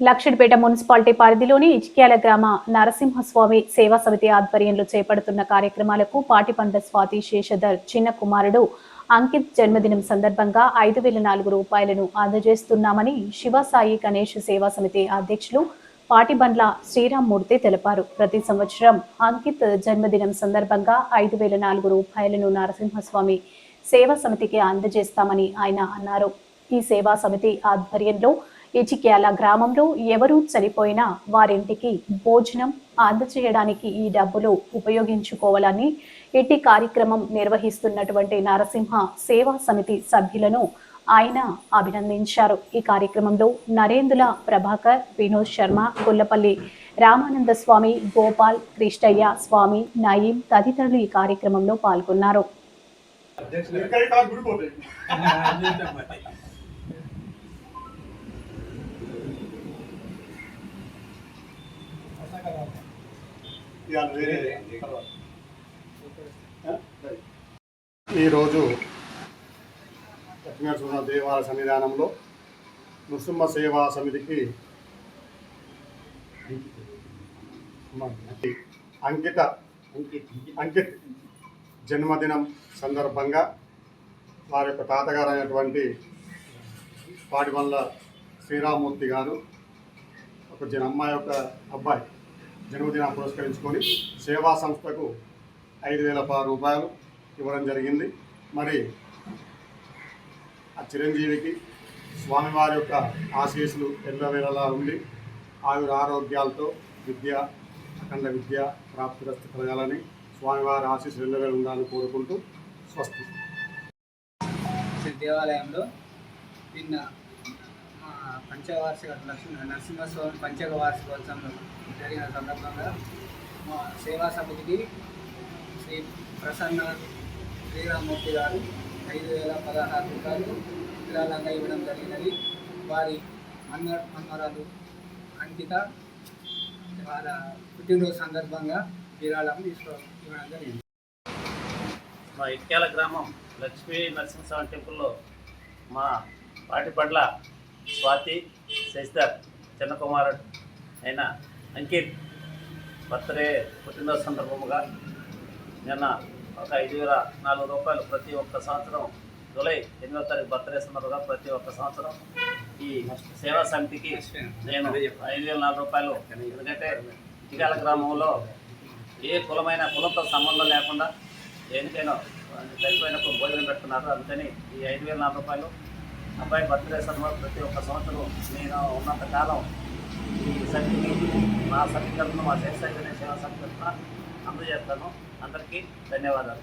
Lakshettipet municipality పరిధిలోని ఇచిక్యాల గ్రామ నరసింహస్వామి సేవా సమితి ఆధ్వర్యంలో చేపడుతున్న కార్యక్రమాలకు పాటిపండ్ల స్వాతి శేషధర్ చిన్న కుమారుడు అంకిత్ జన్మదినం సందర్భంగా ఐదు వేల నాలుగు రూపాయలను అందజేస్తున్నామని శివసాయి గణేష్ సేవా సమితి అధ్యక్షులు పాటిబండ్ల శ్రీరామ్మూర్తి తెలిపారు. ప్రతి సంవత్సరం అంకిత్ జన్మదినం సందర్భంగా ఐదు వేల నాలుగు రూపాయలను నరసింహస్వామి సేవా సమితికి అందజేస్తామని ఆయన అన్నారు. ఈ సేవా సమితి ఆధ్వర్యంలో ఇచిక్యాల గ్రామంలో ఎవరూ చనిపోయినా వారింటికి భోజనం అందజేయడానికి ఈ డబ్బులు ఉపయోగించుకోవాలని ఇట్టి కార్యక్రమం నిర్వహిస్తున్నటువంటి నరసింహ సేవా సమితి సభ్యులను ఆయన అభినందించారు. ఈ కార్యక్రమంలో నరేందుల ప్రభాకర్ వినోద్ శర్మ గొల్లపల్లి రామానంద స్వామి గోపాల్ కృష్ణయ్య స్వామి నయీం తదితరులు ఈ కార్యక్రమంలో పాల్గొన్నారు. ఇవాళ వేరే ఈరోజు లక్ష్మీనరసింహ దేవాలయ సన్నిధానంలో నృసింహ సేవా సమితికి అంకిత అంకిత్ జన్మదినం సందర్భంగా వారి యొక్క తాతగారు అయినటువంటి పాటివల్ల శ్రీరామూర్తి గారు ఒక జన అమ్మాయి యొక్క అబ్బాయి జన్మదినం పురస్కరించుకొని సేవా సంస్థకు ఐదు వేల పది రూపాయలు ఇవ్వడం జరిగింది. మరి ఆ చిరంజీవికి స్వామివారి యొక్క ఆశీస్సులు ఎల్లవేళలా ఉండి ఆయుర ఆరోగ్యాలతో విద్య అఖండ విద్య ప్రాప్తిరస్తు కలగాలని స్వామివారి ఆశీస్సులు ఎల్లవేళ ఉండాలని కోరుకుంటూ స్వస్తి. దేవాలయంలో నిన్న పంచవార్షిక లక్ష్మీ నరసింహస్వామి పంచక వార్షికోత్సవం జరిగిన సందర్భంగా మా సేవా సమితికి శ్రీ ప్రసన్న శ్రీరామూర్తి గారు ఐదు వేల పదహారు రూపాయలు విరాళంగా ఇవ్వడం జరిగినది. వారి అన్న అన్నరాలు అంకిత వాళ్ళ పుట్టినరోజు సందర్భంగా విరాళం తీసుకో ఇవ్వడం జరిగింది. మా ఇట్యాల గ్రామం లక్ష్మీ నరసింహస్వామి టెంపుల్లో మా పాటిపడ్ల స్వాతి శశిధర్ చిన్న కుమారుడు అయిన అంకిత్ బర్త్డే పుట్టినరోజు సందర్భముగా నిన్న ఒక ఐదు వేల నాలుగు రూపాయలు ప్రతి ఒక్క సంవత్సరం జూలై ఎనిమిదో తారీఖు బర్త్డే సందర్భంగా ప్రతి ఒక్క సంవత్సరం ఈ సేవా సమితికి నేను ఐదు వేల నాలుగు రూపాయలు. ఎందుకంటే ఇటీకాల గ్రామంలో ఏ కులమైన కులంతో సంబంధం లేకుండా దేనికైనా చనిపోయినప్పుడు భోజనం పెడుతున్నారు అందుకని ఈ ఐదు వేల నాలుగు రూపాయలు అబ్బాయి బర్త్డే సందర్భంగా ప్రతి ఒక్క సంవత్సరం నేను ఉన్నంత కాలం ఈ సమితికి మా సమితి మా శేష సేవా సంకల్పన అందజేస్తాను. అందరికీ ధన్యవాదాలు.